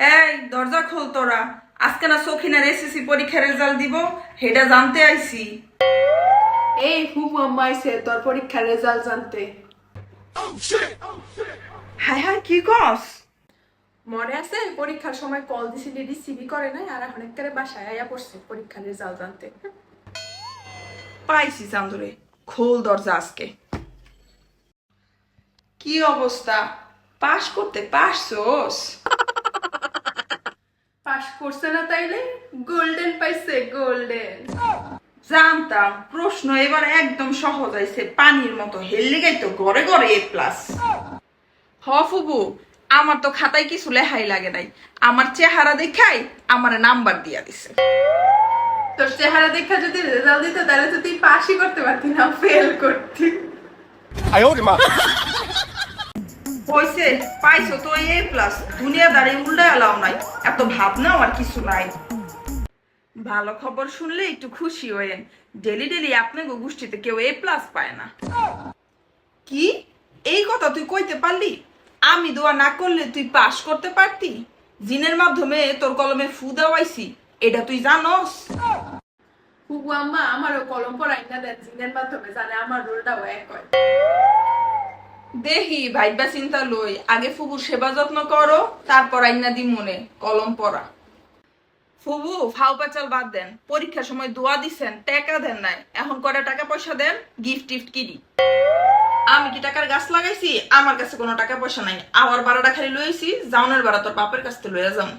এই দরজা খোল তোরা। আজকে না সখিনার এসএসসি পরীক্ষার রেজাল্ট দিব সেটা জানতে আইছি। এই ফুফু আম্মা আইছে তোর পরীক্ষার রেজাল্ট জানতে। হায় হায় কি কস? মনে আছে পরীক্ষার সময় কল দিছি দিছিলি রিসিভই করে নাই আর এখন একেবারে বাসায় আয়া পড়ছে পরীক্ষার রেজাল্ট জানতে। পাইছি চান্দুরে খোল দরজা আজকে। কি অবস্থা? পাশ করতে পারছোস? পাস করছে না তাইলে? গোল্ডেন পাইছে গোল্ডেন জানতাম প্রশ্ন এবার একদম সহজ আইছে পানির মতো হেললে গাই তো ঘরে ঘরে এ প্লাস হ ফুবু আমার তো খাতায় কিছু লেহাই লাগে নাই। আমার চেহারা দেখাই আমার নাম্বার দিয়া দিছে। তোর চেহারা দেখা যদি রেজাল্ট দিত তাহলে তো তুই পাসই করতে পারতি না ফেল করতি। 哎呦 কইছে, পাইছো তো এ প্লাস দুনিয়াদারি উল্টা এলাও নাই। এত ভাবনাও আর কিছু নাই। ভালো খবর শুনলে একটু খুশি হয়েন ডেলি ডেলি গো গোষ্ঠীতে কেউ এ প্লাস পায় না। কি? এই কথা তুই কইতে পারলি? আমি দোয়া না করলে তুই পাস করতে পারতি? জিনের মাধ্যমে তোর কলমে ফু দেওয়াইছি, এটা তুই জানস? আম্মা, আমারও কলম পড়াই না দেন, জিনের মাধ্যমে জানে আমার রোলটাও এক হয়। দেহি ভাইবা চিন্তা লই, আগে ফুবুর সেবা যত্ন করো, তারপর আইনা দি মনে, কলম পড়া ফুবু, ফাও পাচাল বাদ দেন, পরীক্ষার সময় দোয়া দিছেন, টাকা দেন নাই, এখন কটা টাকা পয়সা দেন? গিফট, টিফট কিনি আমি কি টাকার গাছ লাগাইছি? আমার কাছে কোনো টাকা পয়সা নাই আমার বারাটা খালি লইছি জাউনের বাড়া তোর বাপের কাছ থেকে লইয়া যাম।